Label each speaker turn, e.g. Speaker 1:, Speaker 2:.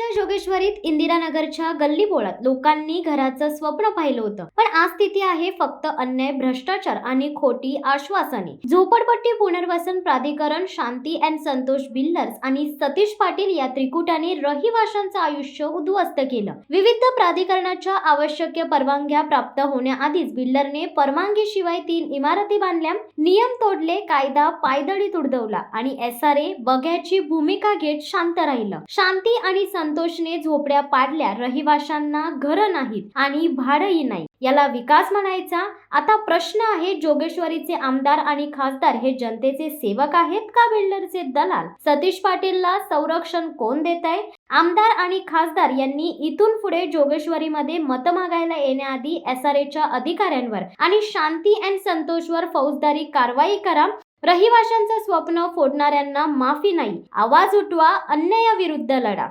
Speaker 1: च्या जोगेश्वरीत इंदिरानगरच्या गल्ली बोळात लोकांनी घराचं स्वप्न पाहिलं होतं. पण आज स्थिती आहे फक्त अन्याय भ्रष्टाचार आणि खोटी आश्वासने. झोपडपट्टी पुनर्वसन प्राधिकरण शांती अँड संतोष बिल्डर्स आणि सतीश पाटील या त्रिकुटाने रहिवाशांचं आयुष्य उद्ध्वस्त केलं. विविध प्राधिकरणाच्या आवश्यक परवानग्या प्राप्त होण्याआधीच बिल्डरने परवानगीशिवाय तीन इमारती बांधल्या. नियम तोडले कायदा पायदळी तुडवला आणि एस आर ए बघ्याची भूमिका घेत शांत राहिलं. शांती आणि संतोषने झोपड्या पाडल्या. रहिवाशांना घरं नाहीत आणि भाडंही नाही. याला विकास म्हणायचा? आता प्रश्न आहे जोगेश्वरीचे आमदार आणि खासदार हे जनतेचे सेवक आहेत का बिल्डरचे दलाल? सतीश पाटीलला संरक्षण कोण देत आहे? आमदार आणि खासदार यांनी इथून पुढे जोगेश्वरीमध्ये मत मागायला येण्याआधी एस आर एच्या अधिकाऱ्यांवर आणि शांती अँड संतोषवर फौजदारी कारवाई करा. रहिवाशांचं स्वप्न फोडणाऱ्यांना माफी नाही. आवाज उठवा अन्यायाविरुद्ध लढा.